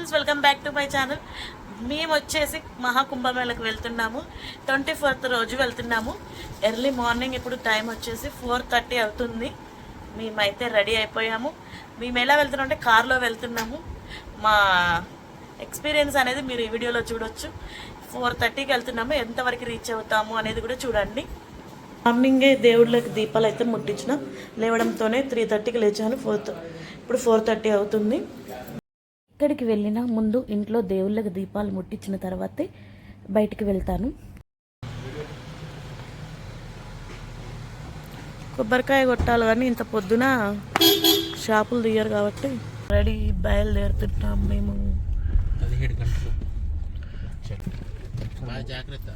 Friends welcome back to my channel. మేము వచ్చేసి మహాకుంభమేళకు వెళ్తున్నాము. ట్వంటీ ఫోర్త్ రోజు వెళ్తున్నాము. ఎర్లీ మార్నింగ్ ఇప్పుడు టైం వచ్చేసి ఫోర్ థర్టీ అవుతుంది. మేమైతే రెడీ అయిపోయాము. మేము ఎలా వెళ్తున్నాం అంటే కార్లో వెళ్తున్నాము. మా ఎక్స్పీరియన్స్ అనేది మీరు ఈ వీడియోలో చూడొచ్చు. ఫోర్ థర్టీకి వెళ్తున్నాము. ఎంతవరకు రీచ్ అవుతాము అనేది కూడా చూడండి. మార్నింగే దేవుళ్ళకి దీపాలు అయితే ముట్టించిన. లేవడంతోనే త్రీ థర్టీకి లేచాను. ఫోర్ ఇప్పుడు ఫోర్ థర్టీ అవుతుంది. ఎక్కడికి వెళ్ళినా ముందు ఇంట్లో దేవుళ్ళకి దీపాలు ముట్టించిన తర్వాతే బయటికి వెళ్తాను. కొబ్బరికాయ కొట్టాలి కానీ ఇంత పొద్దున షాపులు తీయరు కాబట్టి రెడీ బయలుదేరుతుంటాం మేము. జాగ్రత్త.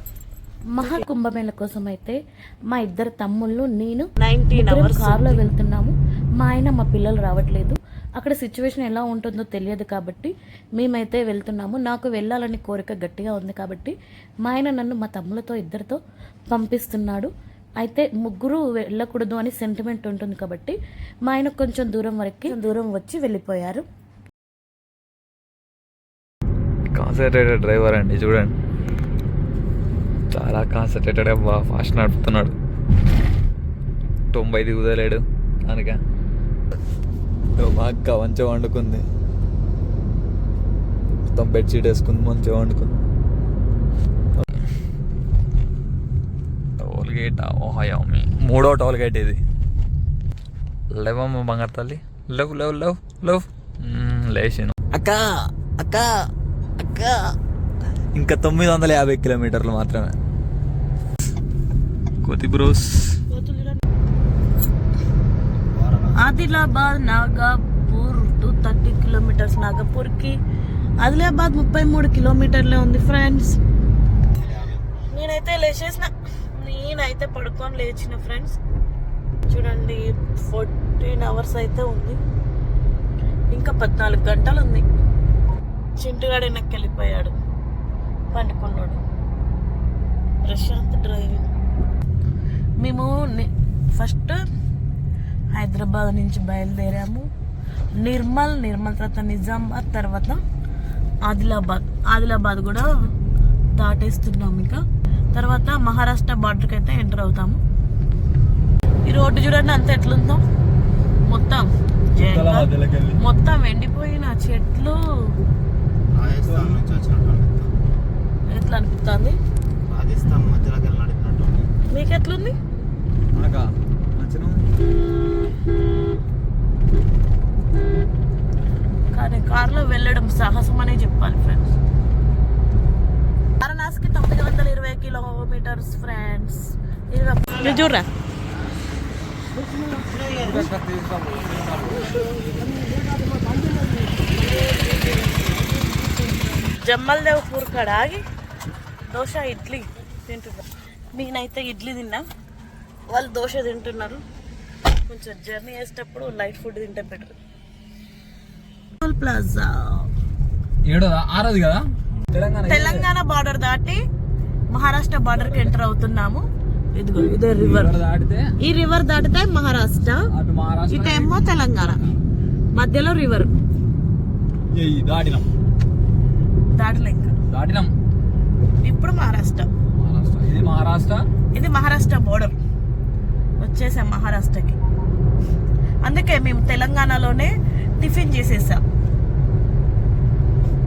మహాకుంభమేళ కోసం అయితే మా ఇద్దరు తమ్ముళ్ళు నేను నైన్టీన్ అవర్స్ కారులో వెళ్తున్నాము. మా ఆయన మా పిల్లలు రావట్లేదు. అక్కడ సిచ్యువేషన్ ఎలా ఉంటుందో తెలియదు కాబట్టి మేమైతే వెళ్తున్నాము. నాకు వెళ్ళాలని కోరిక గట్టిగా ఉంది కాబట్టి మా ఆయన నన్ను మా తమ్ములతో ఇద్దరితో పంపిస్తున్నాడు. అయితే ముగ్గురు వెళ్ళకూడదు అని సెంటిమెంట్ ఉంటుంది కాబట్టి మా ఆయన కొంచెం దూరం వరకు దూరం వచ్చి వెళ్ళిపోయారు. కాన్సన్ట్రేటెడ్ డ్రైవర్ అండి చూడండి. చాలా కాన్సన్ట్రేటెడ్ బాగా ఫాస్ట్ నడుపుతున్నాడు. తొంభై దిగుదలేడు కనుక మా అక్క మంచిగా వండుకుంది. మొత్తం బెడ్షీట్ వేసుకుంది మంచిగా వండుకుంది. టోల్ గేట్ ఓహయా మూడో టోల్ గేట్ ఇది. లేవమ్మ బంగారు తల్లి. లేవు లేవు లేవు లేవు. లేచాను. అక్క అక్క అక్క. ఇంకా తొమ్మిది వందల యాభై కిలోమీటర్లు మాత్రమే. కొద్ది bros. Adilabad Nagpur two thirty kilometres నాగపూర్కి. Adilabad ముప్పై మూడు కిలోమీటర్లే ఉంది ఫ్రెండ్స్. నేనైతే లేచేసిన. నేనైతే పడుకొని లేచిన ఫ్రెండ్స్. చూడండి ఫోర్టీన్ అవర్స్ అయితే ఉంది. ఇంకా పద్నాలుగు గంటలు ఉంది. చింటుగాడు వెనక్కి వెళ్ళిపోయాడు. పండుకున్నాడు. ప్రశాంత్ డ్రైవింగ్. మేము ఫస్ట్ హైదరాబాద్ నుంచి బయలుదేరాము. నిర్మల్ నిర్మల్ తర్వాత నిజామాబాద్ తర్వాత ఆదిలాబాద్. ఆదిలాబాద్ కూడా దాటేస్తున్నాం ఇంకా. తర్వాత మహారాష్ట్ర బార్డర్కి అయితే ఎంటర్ అవుతాము. ఈ రోడ్డు చూడండి అంత ఎట్లుందో. మొత్తం మొత్తం ఎండిపోయిన చెట్లు. ఎట్లా అనిపిస్తుంది? రాజస్థాన్ నచ్చను కానీ కార్లో వెళ్ళడం సాహసం అనే చెప్పాలి ఫ్రెండ్స్ వారణాసికి తొమ్మిది వందల ఇరవై కిలోమీటర్స్ ఫ్రెండ్స్ ఇరవై చూడరా. జమ్మల్దేవ్ పూర్ కాడ ఆగి దోశ ఇడ్లీ తింటున్నా. నేనైతే ఇడ్లీ తిన్నా. వాళ్ళు దోశ తింటున్నారు. కొంచెం జర్నీ చేసేటప్పుడు లైట్ ఫుడ్ తింటే బెటర్ ప్లాజా ఏడోదా ఆరోది కదా? తెలంగాణ తెలంగాణ బార్డర్ దాటి మహారాష్ట్ర బార్డర్కి ఎంటర్ అవుతున్నాము. ఇదిగో ఇదే రివర్ దాటితే ఈ రివర్ దాటితే మహారాష్ట్ర. ఇటేమో తెలంగాణ. మధ్యలో రివర్ దాటలే దాటినాం. ఇప్పుడు మహారాష్ట్ర. మహారాష్ట్ర. ఇది మహారాష్ట్ర? ఇది మహారాష్ట్ర బోర్డర్ వచ్చేసాం మహారాష్ట్రకి. అందుకే మేము తెలంగాణలోనే టిఫిన్ చేసేసాం.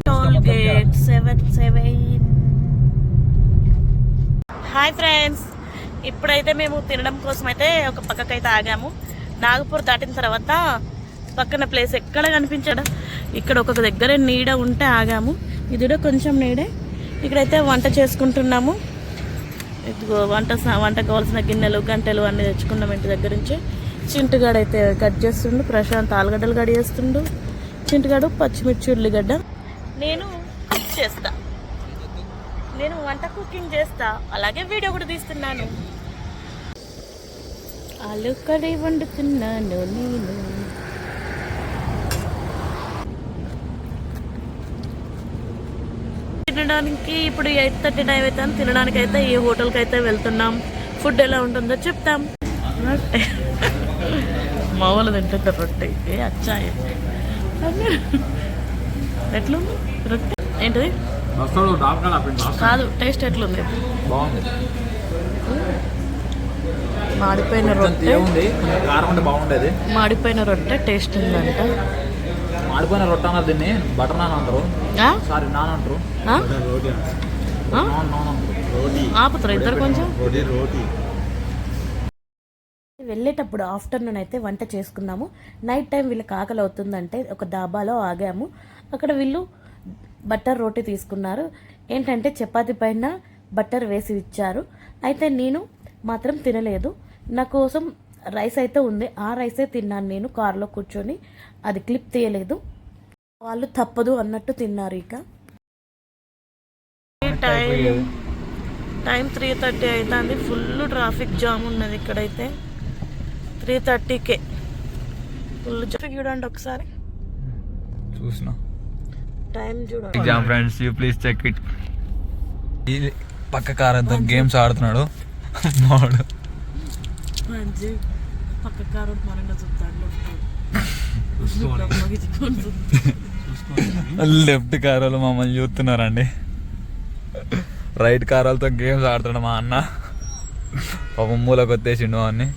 Toll gate seven seven. Hi friends. ఇప్పుడైతే మేము తినడం కోసం అయితే ఒక పక్కకైతే ఆగాము. నాగపూర్ దాటిన తర్వాత పక్కన ప్లేస్ ఎక్కడ కనిపించడం? ఇక్కడ ఒక దగ్గర నీడ ఉంటే ఆగాము. ఇది కూడా కొంచెం నీడే. ఇక్కడైతే వంట చేసుకుంటున్నాము. ఇదిగో వంట సా- వంట కావాల్సిన గిన్నెలు గంటెలు అన్నీ తెచ్చుకున్నాం ఇంటి దగ్గర నుంచి. చింటిగాడైతే అయితే కట్ చేస్తుండు ప్రశాంత్ ఆలుగడ్డలు కట్ చేస్తుండు. చింటుగాడు పచ్చిమిర్చి ఉల్లిగడ్డ. నేను కుక్ చేస్తా. నేను వంట కుకింగ్ చేస్తా. అలాగే వీడియో కూడా తీస్తున్నాను. ఆలు కర్రీ వండుతున్నాను నేను. తినడానికి ఇప్పుడు ఎయిట్ థర్టీ టైం అయితే తినడానికి అయితే ఈ హోటల్కి అయితే వెళ్తున్నాం. ఫుడ్ ఎలా ఉంటుందో చెప్తాం. రొట్టె మా వాళ్ళు తింటుంటారు రొట్టె. ఏ అచ్చాయి. ఎట్లుంది? రొట్టె? ఏంటిది? కాదు టేస్ట్ ఎట్లుంది? బాగుంది. మాడిపోయిన రొట్టె. మాడిపోయిన రొట్టె టేస్ట్ ఉందంట. మాడిపోయిన రొట్టె అన్నారు దీన్ని బటర్ నాన్ అంటారు? సారీ నాన్ అంటారు. ఆపుతారు ఇద్దరు కొంచెం? రోటీ రోటీ. వెళ్ళేటప్పుడు ఆఫ్టర్నూన్ అయితే వంట చేసుకున్నాము. నైట్ టైం వీళ్ళకి ఆకలి అవుతుందంటే ఒక దాబాలో ఆగాము. అక్కడ వీళ్ళు బట్టర్ రోటీ తీసుకున్నారు. ఏంటంటే చపాతీ పైన బట్టర్ వేసి ఇచ్చారు. అయితే నేను మాత్రం తినలేదు. నా కోసం రైస్ అయితే ఉంది. ఆ రైసే తిన్నాను నేను కారులో కూర్చొని. అది క్లిప్ తీయలేదు. వాళ్ళు తప్పదు అన్నట్టు తిన్నారు ఇక. టైం టైం త్రీ థర్టీ అవుతుంది ఫుల్ ట్రాఫిక్ జామ్ ఉన్నది ఇక్కడైతే. త్రీ థర్టీకే ఫుల్ ట్రాఫిక్ చూడండి ఒకసారి. చూసిన. టైం చూడండి. Exam friends you please check it ఇది పక్క కారంతో గేమ్స్ ఆడుతున్నాడు. మంచి పక్క కారు మరణ చూస్తాడు. లెఫ్ట్ కార్ వాళ్ళు మమ్మల్ని చూస్తున్నారండి. రైట్ కార్ వాళ్ళతో గేమ్స్ ఆడుతున్నాడు మా అన్న. పాపం మూలకు వచ్చేసిండు అన్ని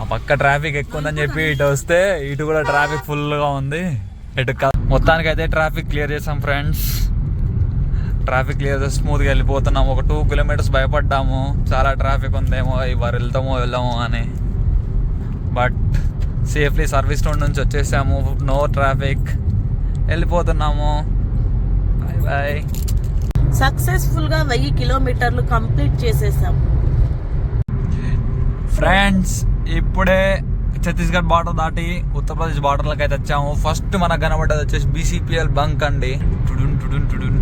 ఆ పక్క ట్రాఫిక్ ఎక్కువ ఉందని చెప్పి ఇటు వస్తే ఇటు కూడా ట్రాఫిక్ ఫుల్గా ఉంది. ఇటు క- మొత్తానికి అయితే ట్రాఫిక్ క్లియర్ చేసాం ఫ్రెండ్స్. ట్రాఫిక్ చేసి స్మూత్గా వెళ్ళిపోతున్నాము. ఒక టూ కిలోమీటర్స్ భయపడ్డాము. చాలా ట్రాఫిక్ ఉందేమో ఇవారు వెళ్తామో వెళ్దామో అని. బట్ సేఫ్లీ సర్వీస్ రోడ్ నుంచి వచ్చేసాము. నో ట్రాఫిక్ వెళ్ళిపోతున్నాము. బాయ్ బాయ్ సక్సెస్ఫుల్గా వెయ్యి కిలోమీటర్లు కంప్లీట్ చేసేసాం. ఫ్రెండ్స్ ఇప్పుడే ఛత్తీస్గఢ్ బార్డర్ దాటి ఉత్తరప్రదేశ్ బార్డర్లకు అయితే వచ్చాము. ఫస్ట్ మనకు కనబడ్డది వచ్చేసి బీసీపీఎల్ బంక్ అండి. టుడున్ టుడున్ టుడున్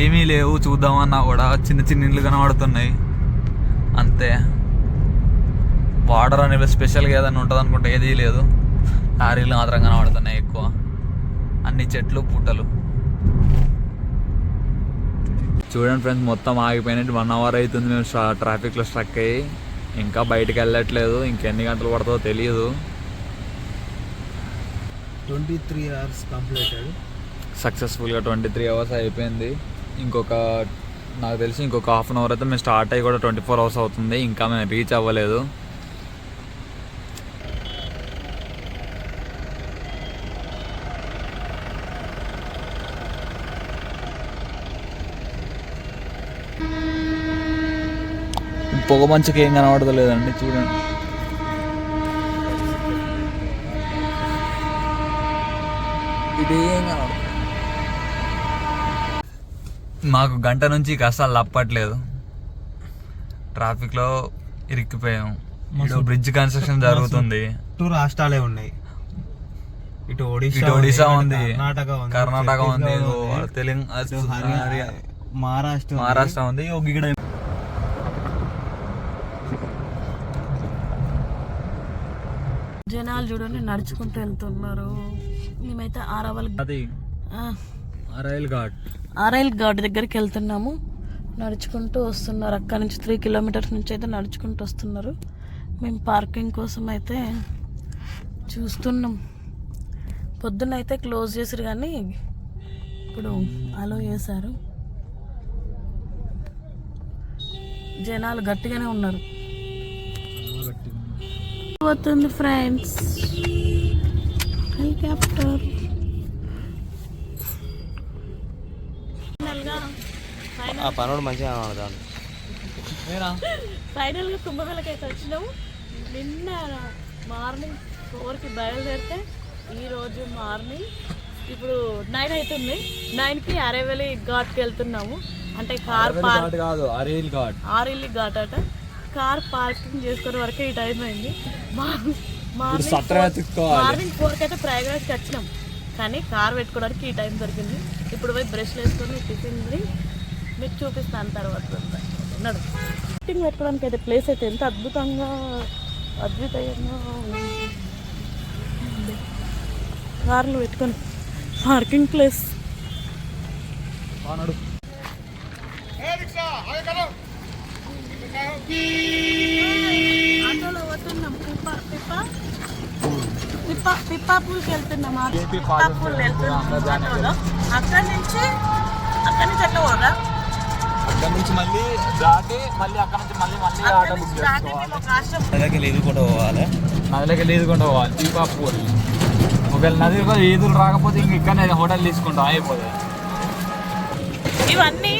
ఏమీ లేవు చూద్దామన్నా కూడా చిన్న చిన్న ఇల్లు కనబడుతున్నాయి. అంతే. బార్డర్ అనేది స్పెషల్గా ఏదైనా ఉంటుంది అనుకుంటే ఏదీ లేదు. లారీలు మాత్రం కనబడుతున్నాయి ఎక్కువ. అన్ని చెట్లు పుట్టలు చూడండి ఫ్రెండ్స్ మొత్తం ఆగిపోయినట్టు వన్ అవర్ అవుతుంది మేము ట్రాఫిక్లో స్ట్రక్ అయ్యి ఇంకా బయటికి వెళ్ళట్లేదు. ఇంకెన్ని గంటలు పడుతుందో తెలియదు ట్వంటీ త్రీ అవర్స్ కంప్లీటెడ్ సక్సెస్ఫుల్గా ట్వంటీ త్రీ అవర్స్ అయిపోయింది. ఇంకొక నాకు తెలిసి ఇంకొక హాఫ్ అన్ అవర్ అయితే మేము స్టార్ట్ అయ్యి కూడా ట్వంటీ ఫోర్ అవర్స్ అవుతుంది. ఇంకా మేము రీచ్ అవ్వలేదు. పొగ మంచుకి ఏం కనబడతలేదండి చూడండి. ఇదేం కనబడదు మాకు గంట నుంచి అసలు తప్పట్లేదు. ట్రాఫిక్లో ఇరిక్కిపోయాం బ్రిడ్జ్ కన్స్ట్రక్షన్ జరుగుతుంది. టూ రాష్ట్రాలే ఉన్నాయి. ఇటు ఒడిశా ఇటు ఒడిశా ఉంది కర్ణాటక ఉంది తెలంగాణ మహారాష్ట్ర ఉంది. మహారాష్ట్ర ఉంది ఇక్కడ జనాలు చూడండి నడుచుకుంటూ వెళ్తున్నారు. మేమైతే ఆరవల్ అది రైల్ ఘాట్. ఆర్ఐల్ ఘాట్ దగ్గరికి వెళ్తున్నాము. నడుచుకుంటూ వస్తున్నారు. అక్కడ నుంచి త్రీ కిలోమీటర్స్ నుంచి అయితే నడుచుకుంటూ వస్తున్నారు. మేము పార్కింగ్ కోసం అయితే చూస్తున్నాం. పొద్దున్న అయితే క్లోజ్ చేసారు కానీ ఇప్పుడు అలో చేశారు. జనాలు గట్టిగానే ఉన్నారు. పోతుంది ఫ్రెండ్స్. హెలికాప్టర్ ఆ పనుడు మంచిగా కనబడతాడు ఫైనల్గా కుంభమేళకి అయితే వచ్చినాము. నిన్న మార్నింగ్ ఫోర్కి బయలుదేరితే ఈరోజు మార్నింగ్ ఇప్పుడు నైన్ అవుతుంది. నైన్కి అరేవెలి ఘాట్కి వెళ్తున్నాము. అంటే కార్ పార్క్ కాదు అరేల్ ఘాట్. ఆరిల్లి ఘాట్ అట. కార్ పార్కింగ్ చేసుకునే వరకే ఈ టైం అయింది. మార్నింగ్ మార్నింగ్ ఫోర్కి అయితే ప్రయాగరాజ్కి వచ్చినాం. కానీ కార్ పెట్టుకోవడానికి ఈ టైం దొరికింది. ఇప్పుడు పోయి బ్రష్లు వేసుకొని టిఫిన్ మీకు చూపిస్తాను తర్వాత. నడు. టిఫిన్ పెట్టుకోవడానికి అయితే ప్లేస్ అయితే ఎంత అద్భుతంగా అద్భుతంగా. కార్లు పెట్టుకొని పార్కింగ్ ప్లేస్ నడు. ఆటోలో పోతున్నాం. పిప్ప పిప్ప పిప్ప పిప్పాపూల్కి వెళ్తున్నాం. పిప్పాపూల్ వెళ్తున్నాం. ఆటోలో అక్కడి నుంచి అక్కడి నుంచి ఎట్లా పోరా? అక్కడ నుంచి మళ్ళీ దాటి మళ్ళీ అక్కడ నుంచి మళ్ళీ ఆటో బుక్ చేసుకోవాలి. ఎదుగుకుంటూ పోవాలి. నదిలోకి పోవాలి. ఒకవేళ నదిలో ఈదులు రాకపోతే ఇంక ఇక్కడనే హోటల్ తీసుకుంటాం. అయిపోతుంది ఇవన్నీ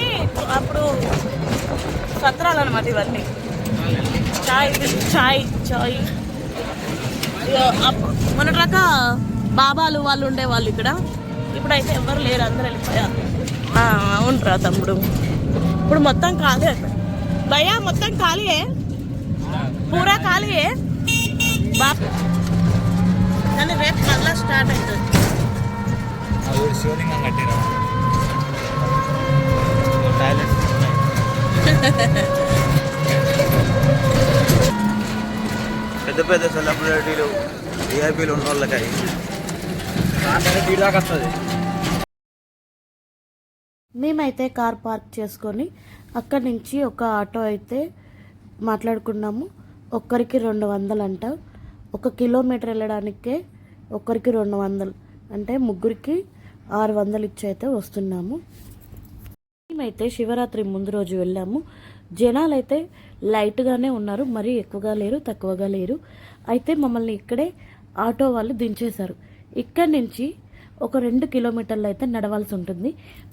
అప్పుడు సత్రాలు అనమాట ఇవన్నీ. చాయ్ చాయ్ చాయ్. అప్పుడు మొన్నటిదాక బాబాలు వాళ్ళు ఉండేవాళ్ళు ఇక్కడ. ఇప్పుడైతే ఎవరు లేరు అందరు వెళ్ళిపోయారు. ఆ, అవునురా తమ్ముడు. ఇప్పుడు మొత్తం ఖాళీ భయ్యా మొత్తం ఖాళీయే పూరా ఖాళీయే బాబు కానీ రేపు మళ్ళీ స్టార్ట్ అవుతుంది. అది శివలింగం కట్టిరా. టాయిలెట్స్ పెద్ద పెద్ద సెలబ్రిటీలు విఐపీలు ఉన్న వాళ్ళకి. వస్తుంది మేమైతే కార్ పార్క్ చేసుకొని అక్కడి నుంచి ఒక ఆటో అయితే మాట్లాడుకున్నాము. ఒక్కరికి రెండు వందలు అంట ఒక కిలోమీటర్ వెళ్ళడానికే ఒక్కరికి రెండు వందలు. అంటే ముగ్గురికి ఆరు వందలు ఇచ్చి అయితే వస్తున్నాము. మేమైతే శివరాత్రి ముందు రోజు వెళ్ళాము. జనాలు అయితే లైట్గానే ఉన్నారు మరీ ఎక్కువగా లేరు తక్కువగా లేరు. అయితే మమ్మల్ని ఇక్కడే ఆటో వాళ్ళు దించేశారు. ఇక్కడి నుంచి ఒక రెండు కిలోమీటర్లు అయితే నడవాల్సి ఉంటుంది.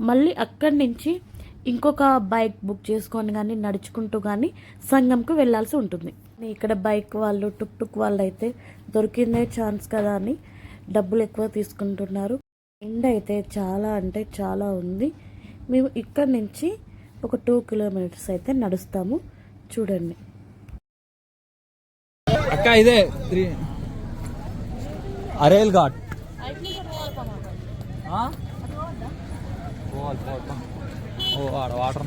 మళ్ళీ అక్కడి నుంచి ఇంకొక బైక్ బుక్ చేసుకొని కానీ నడుచుకుంటూ కానీ సంఘంకు వెళ్ళాల్సి ఉంటుంది. ఇక్కడ బైక్ వాళ్ళు టుక్ టుక్ వాళ్ళు అయితే దొరికిందే ఛాన్స్ కదా అని డబ్బులు ఎక్కువ తీసుకుంటున్నారు. ఎండ అయితే చాలా అంటే చాలా ఉంది. మేము ఇక్కడి నుంచి ఒక టూ కిలోమీటర్స్ అయితే నడుస్తాము. చూడండి. అక్క ఇదే అరేల్ ఘాట్ వాటర్ వాటర్.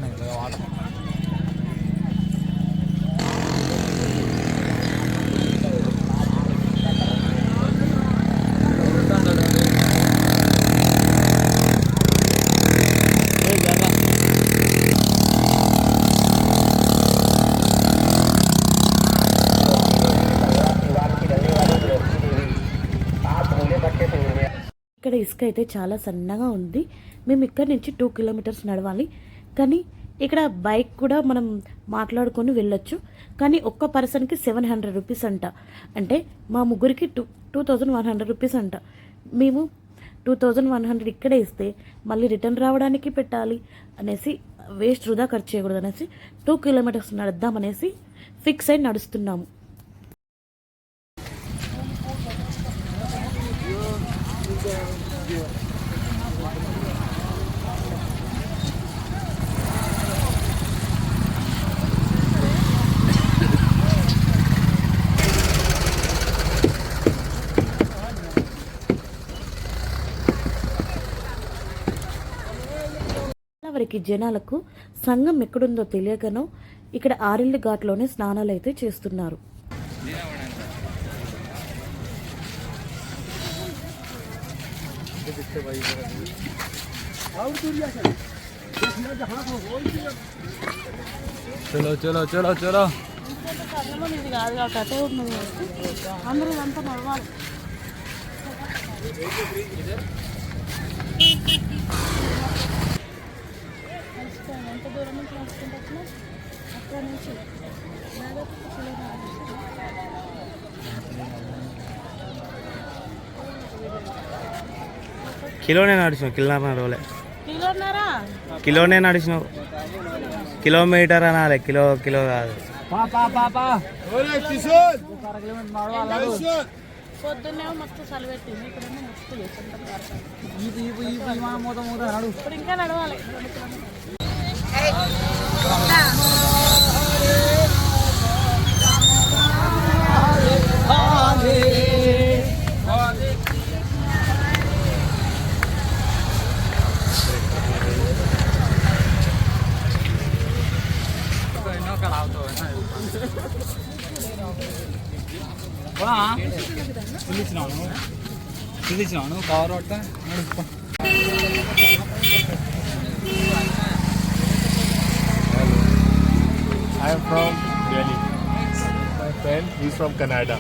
ఇసుక అయితే చాలా సన్నగా ఉంది. మేము ఇక్కడ నుంచి టూ కిలోమీటర్స్ నడవాలి. కానీ ఇక్కడ బైక్ కూడా మనం మాట్లాడుకొని వెళ్ళొచ్చు. కానీ ఒక్క పర్సన్కి సెవెన్ హండ్రెడ్ రూపీస్ అంట. అంటే మా ముగ్గురికి two two thousand one hundred rupees అంట. మేము టూ థౌజండ్ వన్ హండ్రెడ్ ఇక్కడే ఇస్తే మళ్ళీ రిటర్న్ రావడానికి పెట్టాలి అనేసి వేస్ట్ వృధా ఖర్చు చేయకూడదు అనేసి టూ కిలోమీటర్స్ నడుద్దామనేసి ఫిక్స్ అయి నడుస్తున్నాము. వరకు జనాలకు సంఘం ఎక్కడుందో తెలియకనో ఇక్కడ ఆరిల్లి ఘాట్లోనే స్నానాలు అయితే చేస్తున్నారు. చలో చలో చలో చలో. కాదు కాబట్టి అటే ఉన్నది అందరూ ఇదంతా నడవాలి ఎంత దూరం నుంచి నడుచుకుంటూ వచ్చినా అక్కడ నుంచి దాదాపు కిలోనే నడిచినావు కిలోన్నర రోజులే. కిలోన్నరా? కిలోనే నడిచినావు. కిలోమీటర్ అనాలి కిలో కిలో కాదు. పా పా పా పా. పొద్దున్నే మస్తు చలి పెట్టింది ఇక్కడ మస్తు ఇప్పుడు ఇంకా నడవాలి. పిలిచినాను పిలిచినాను కవర్ పట్ట నడుస్తా I am from Delhi. My friend, he's from Canada.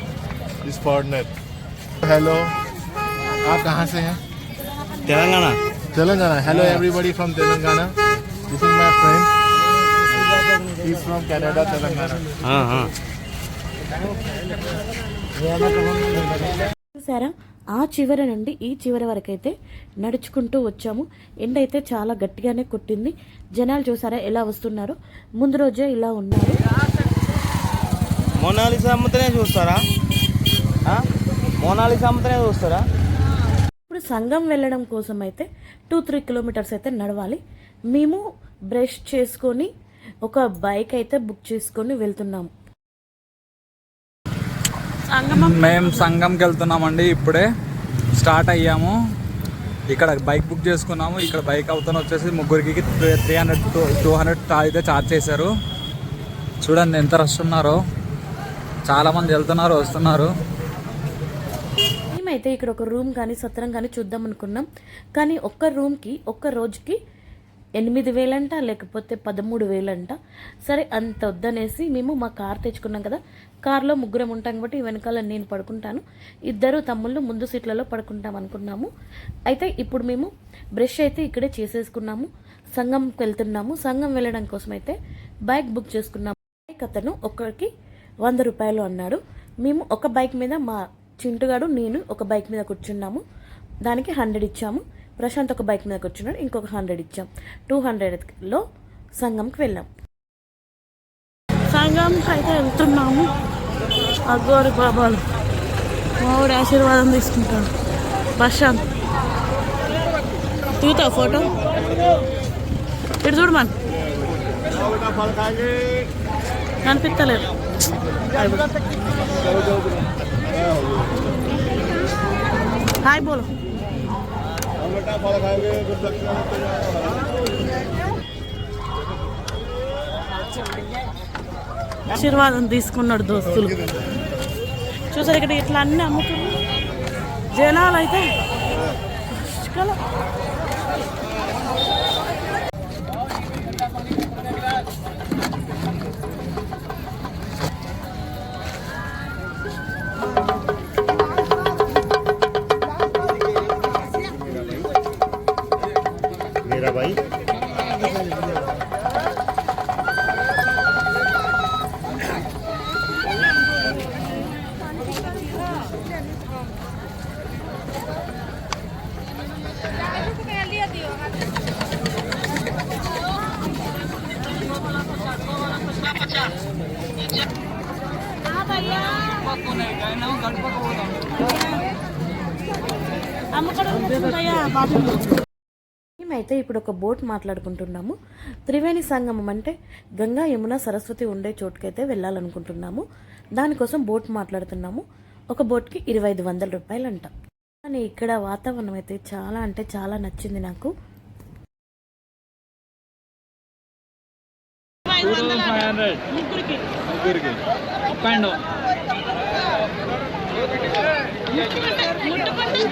He's foreigner. Hello आप कहाँ से हैं Telangana Telangana hello everybody from Telangana this is my friend he is from Canada Telangana ఆ, ఆ. చూసారా ఆ చివరి నుండి ఈ చివరి వరకు అయితే నడుచుకుంటూ వచ్చాము. ఎండ అయితే చాలా గట్టిగానే కొట్టింది. జనాలు చూసారా ఎలా వస్తున్నారో? ముందు రోజే ఇలా ఉన్నారు. మోనాలిసా అమ్మతనే చూస్తారా? మోనాలిసా అమ్మతనే చూస్తారా? ఇప్పుడు సంఘం వెళ్ళడం కోసం అయితే టూ త్రీ కిలోమీటర్స్ అయితే నడవాలి. మేము బ్రష్ చేసుకొని ఒక బైక్ అయితే బుక్ చేసుకొని వెళ్తున్నాము. మేము సంఘంకి వెళ్తున్నామండి ఇప్పుడే. స్టార్ట్ అయ్యాము. ఇక్కడ బైక్ బుక్ చేసుకున్నాము. ఇక్కడ బైక్ అవుతాను వచ్చేసి ముగ్గురికి త్రీ హండ్రెడ్ టూ హండ్రెడ్ అయితే ఛార్జ్ చేశారు. చూడండి ఎంత రష్ ఉన్నారో. చాలామంది వెళ్తున్నారు వస్తున్నారు. మేమైతే ఇక్కడ ఒక రూమ్ కానీ సత్రం కానీ చూద్దాం అనుకున్నాం. కానీ ఒక్క రూమ్కి ఒక్క రోజుకి ఎనిమిది వేలంట లేకపోతే పదమూడు వేలంట. సరే అంత వద్దనేసి మేము మా కార్ తెచ్చుకున్నాం కదా. కార్లో ముగ్గురం ఉంటాం కాబట్టి వెనకాల నేను పడుకుంటాను. ఇద్దరు తమ్ముళ్ళు ముందు సీట్లలో పడుకుంటాం అనుకున్నాము. అయితే ఇప్పుడు మేము బ్రష్ అయితే ఇక్కడే చేసేసుకున్నాము. సంఘంకి వెళ్తున్నాము. సంఘం వెళ్ళడం కోసం అయితే బైక్ బుక్ చేసుకున్నాము. బైక్ అతను ఒక్కరికి వంద రూపాయలు అన్నాడు. మేము ఒక బైక్ మీద మా చింటుగాడు నేను ఒక బైక్ మీద కూర్చున్నాము. దానికి హండ్రెడ్ ఇచ్చాము. ప్రశాంత్ ఒక బైక్ మీద కూర్చున్నాడు. ఇంకొక హండ్రెడ్ ఇచ్చాం. టూ హండ్రెడ్లో సంఘంకి వెళ్ళాం. సంఘంకి అయితే వెళ్తున్నాము. అగ్గోరి బాబాలు మావిడి ఆశీర్వాదం తీసుకుంటాడు ప్రశాంత్ తీతా ఫోటో? ఇటు చూడు మన. కనిపిస్తలేదు. హాయ్ బోలో. ఆశీర్వాదం తీసుకున్నాడు దోస్తులు. చూసారు ఇక్కడ ఇట్లా అన్నీ అమ్ముతున్నారు జనాలు అయితే మేమైతే ఇప్పుడు ఒక బోట్ మాట్లాడుకుంటున్నాము. త్రివేణి సంగమం అంటే గంగా యమున సరస్వతి ఉండే చోటుకైతే వెళ్ళాలనుకుంటున్నాము. దానికోసం బోట్ మాట్లాడుతున్నాము. ఒక బోట్కి ఇరవై ఐదు వందల రూపాయలు అంట కానీ ఇక్కడ వాతావరణం అయితే చాలా అంటే చాలా నచ్చింది నాకు. ముగ్గురికి.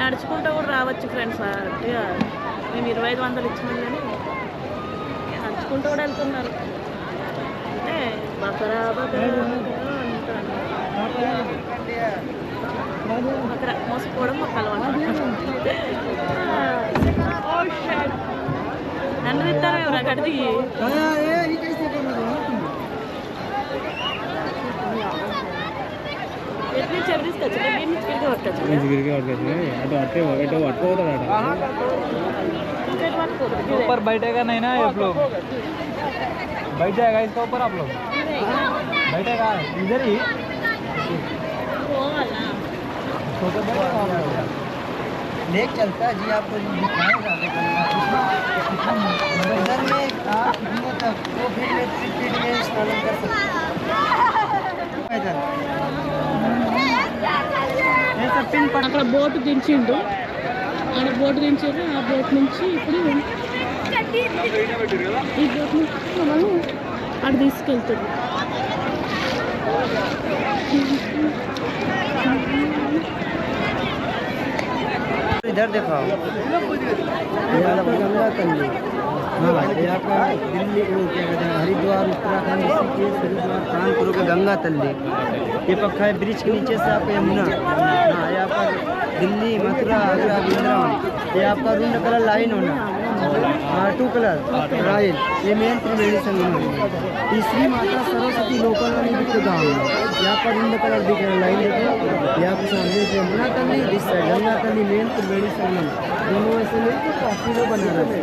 నడుచుకుంటూ కూడా రావచ్చు ఫ్రెండ్స్. అట్టిగా మేము ఇరవై ఐదు వందలు ఇచ్చినాం కానీ నడుచుకుంటూ కూడా వెళ్తున్నారు. అంటే బకరా బకరా బకరా అంటారు. బకరా మోసపోవడం మాకు అలవాటు. एवरेज का चला ये मुश्किल का अटका चला मुश्किल का अटका चला ये तो अटके हो तो अटको होता है। ऊपर बैठेगा नहीं ना आप लोग? बैठ जाएगा इसका ऊपर आप लोग? बैठेगा इधर ही? लेक चलता है जी आपको दिखाएगा आप అక్కడ బోటు దించిండు ఆడ బోటు దించారు ఆ బోట్ నుంచి ఇప్పుడు ఈ బోట్ నుంచి వాళ్ళు అక్కడ తీసుకెళ్తారు Thank you. ये वाला गंगा कल्ली हाँ यहाँ पर दिल्ली वो क्या कहते हैं हरिद्वार उत्तराखंड ऋषिकेश हरिद्वार कानपुर का गंगा तल्ली ये पक्का है ब्रिज के नीचे से आपको यमुना हाँ यहाँ पर दिल्ली मथुरा आगरा वृंदावन ये आपका रूम कलर लाइन होना हाँ टू कलर राइल ये मेन त्रिवेणी संगम है तीसरी माता सरस्वती लोकल गाँव है यहाँ पर रूम कलर दिख रहा है लाइन देखो. यहाँ पे सामने से यमुना तल्ली दिस साइड गंगा तल्ली मेन त्रिवेणी संगम दोनों ऐसे लेके काफ़ी लोग बना रहे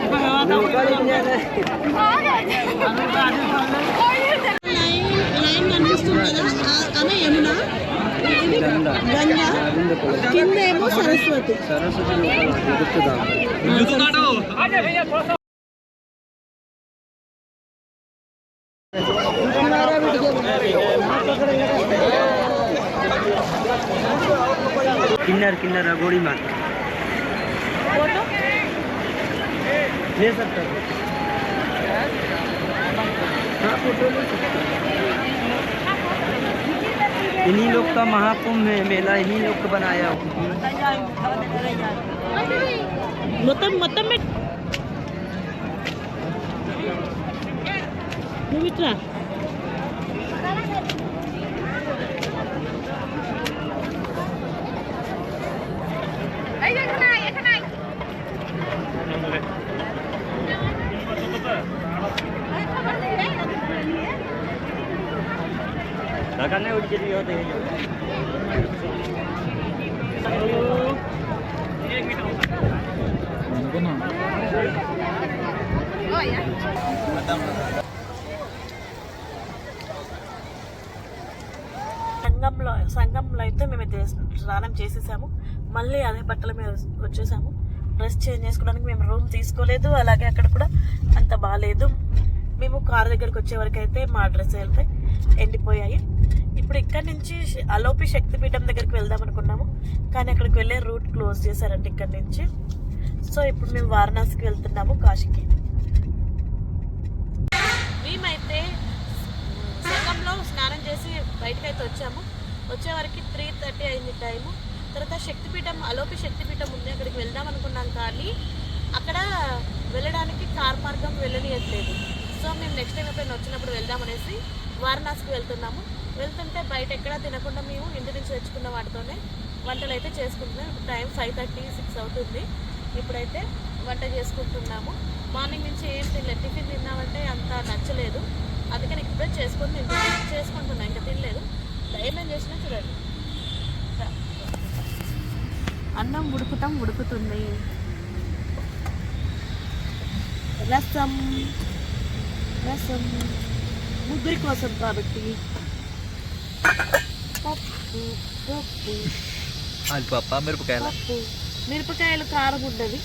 కనిపిస్తుంది కదా అనే యమున ఇది గంగా కింద ఏమో సరస్వతి सरस्वती लोकल दिख गाँव किन्नर किन्नर रगोड़ी माता ले हाँ। फ़ोटो ले इन्हीं लोग का महाकुंभ है, मेला इन्हीं लोग का बनाया मतलब मतलब స్నానం మళ్ళీ అదే బట్టల మీద వచ్చేసాము. డ్రెస్ చేంజ్ చేసుకోవడానికి మేము రూమ్ తీసుకోలేదు. అలాగే అక్కడ కూడా అంత బాగాలేదు మేము కార్ దగ్గరికి వచ్చే వరకు అయితే మా డ్రెస్ వెళ్తే ఎండిపోయాయి. ఇప్పుడు ఇక్కడ నుంచి అలోపి శక్తిపీఠం దగ్గరికి వెళ్దాం అనుకున్నాము. కానీ అక్కడికి వెళ్ళే రూట్ క్లోజ్ చేశారంట ఇక్కడ నుంచి. సో ఇప్పుడు మేము వారణాసికి వెళ్తున్నాము కాశీకి. మేమైతే సంఘంలో స్నానం చేసి బయటకైతే అయితే వచ్చాము. వచ్చే వరకు త్రీ థర్టీ అయింది టైము తర్వాత శక్తిపీఠం అలోపి శక్తిపీఠం ఉంది అక్కడికి వెళ్దాం అనుకున్నాం కానీ అక్కడ వెళ్ళడానికి కార్ మార్గం వెళ్ళనియట్లేదు. సో మేము నెక్స్ట్ టైం ఎప్పుడైనా వచ్చినప్పుడు వెళ్దాం అనేసి వారణాసికి వెళ్తున్నాము. వెళ్తుంటే బయట ఎక్కడా తినకుండా మేము ఇంటి నుంచి తెచ్చుకున్న వాటితోనే వంటలు అయితే చేసుకుంటున్నాం. ఇప్పుడు టైం ఫైవ్ థర్టీ సిక్స్ అవుతుంది. ఇప్పుడైతే వంట చేసుకుంటున్నాము. మార్నింగ్ నుంచి ఏం తినలేదు. టిఫిన్ తిన్నామంటే అంత నచ్చలేదు. అందుకని ఇప్పుడే చేసుకొని తింటున్నాం చేసుకుంటున్నాం ఇంకా తినలేదు ఏమేం చేసినా చూడండి అన్నం ఉడుకుతాం ఉడుకుతుంది. రసం రసం ముగ్గురి కోసం కాబట్టి. పప్పు పప్పు. అది పప్ప? మిరపకాయల? పప్పు. మిరపకాయలు కారం ఉండవి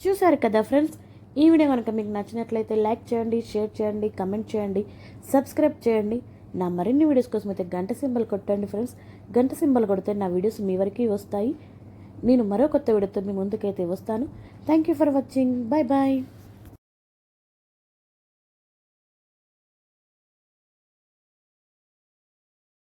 చూసారు కదా ఫ్రెండ్స్? ఈ వీడియో కనుక మీకు నచ్చినట్లయితే లైక్ చేయండి షేర్ చేయండి కమెంట్ చేయండి సబ్స్క్రైబ్ చేయండి. నా మరిన్ని వీడియోస్ కోసం అయితే గంట సింబల్ కొట్టండి ఫ్రెండ్స్. గంట సింబల్ కొడితే నా వీడియోస్ మీ వరకు వస్తాయి. నేను మరో కొత్త వీడియోతో మీ ముందుకైతే వస్తాను. Thank you for watching bye bye